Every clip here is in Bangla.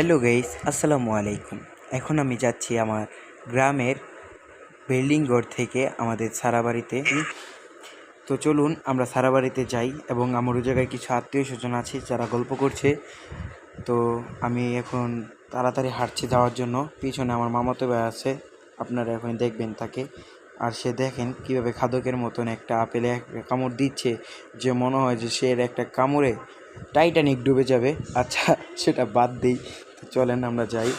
হ্যালো গাইস, আসসালামু আলাইকুম। এখন আমি যাচ্ছি আমার গ্রামের বিল্ডিং রোড থেকে আমাদের সারাবাড়িতে। তো চলুন, আমরা সারাবাড়িতে যাই এবং আমার ওই জায়গায় কিছু আত্মীয় স্বজন আছে যারা গল্প করছে। তো আমি এখন তাড়াতাড়ি হাঁটছি যাওয়ার জন্য। পিছনে আমার মামাতো ভাই আছে, আপনারা এখন দেখবেন তাকে। আর সে দেখেন কীভাবে খাদকের মতন একটা আপেলে একটা কামড় দিচ্ছে, যে মনে হয় যে সে একটা কামড়ে টাইটানিক ডুবে যাবে। আচ্ছা সেটা বাদ দিই। তো চলেন আমরা যাই।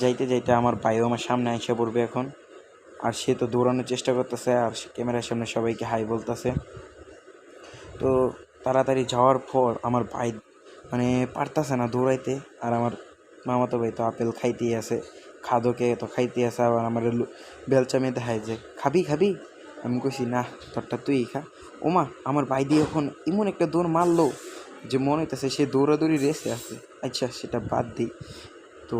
যাইতে যাইতে আমার ভাইও আমার সামনে এসে পড়বে এখন। আর সে তো দৌড়ানোর চেষ্টা করতেছে, আর ক্যামেরার সামনে সবাইকে হাই বলতেছে। তো তাড়াতাড়ি যাওয়ার পর আমার ভাই মানে পারতাছে না দৌড়াইতে, আর আমার মামাতো ভাই তো আপেল খাইতেই আছে, খাদকে তো খাইতে আছে, আবার আমার বেলচা মেয়ে দেখায় যে, খাবি খাবি? আমি কইছি, না, তোরটা তুই খা। ওমা, আমার ভাই দিয়ে এখন এমন একটা দৌড় মারলো। যে মনে হইতেছে সে দৌড়াদৌড়ি রেসে আছে। আচ্ছা সেটা বাদ দিই। তো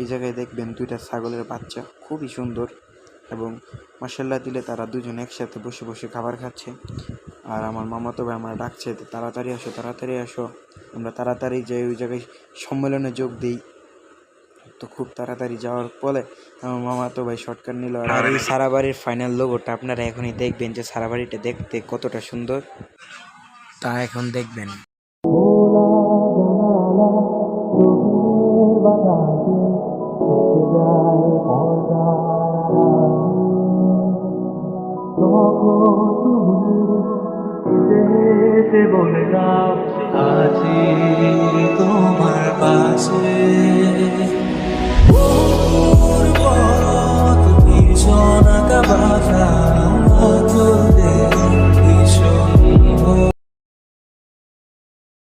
এই জায়গায় দেখবেন দুইটা ছাগলের বাচ্চা খুবই সুন্দর এবং মাসাল্লাহ দিলে তারা দুজন একসাথে বসে বসে খাবার খাচ্ছে। আর আমার মামা তো ভাই আমার ডাকছে তাড়াতাড়ি আসো তাড়াতাড়ি আসো। আমরা তাড়াতাড়ি যাই ওই জায়গায় সম্মেলনে যোগ দিই। তো খুব তাড়াতাড়ি যাওয়ার ফলে আমার মামা তো ভাই শর্টকাট নিল আর এই সারা বাড়ির ফাইনাল লোগোটা আপনারা এখনই দেখবেন যে সারা বাড়িটা দেখতে কতটা সুন্দর। তা এখন দেখবেন। এসে বলে দাও আজ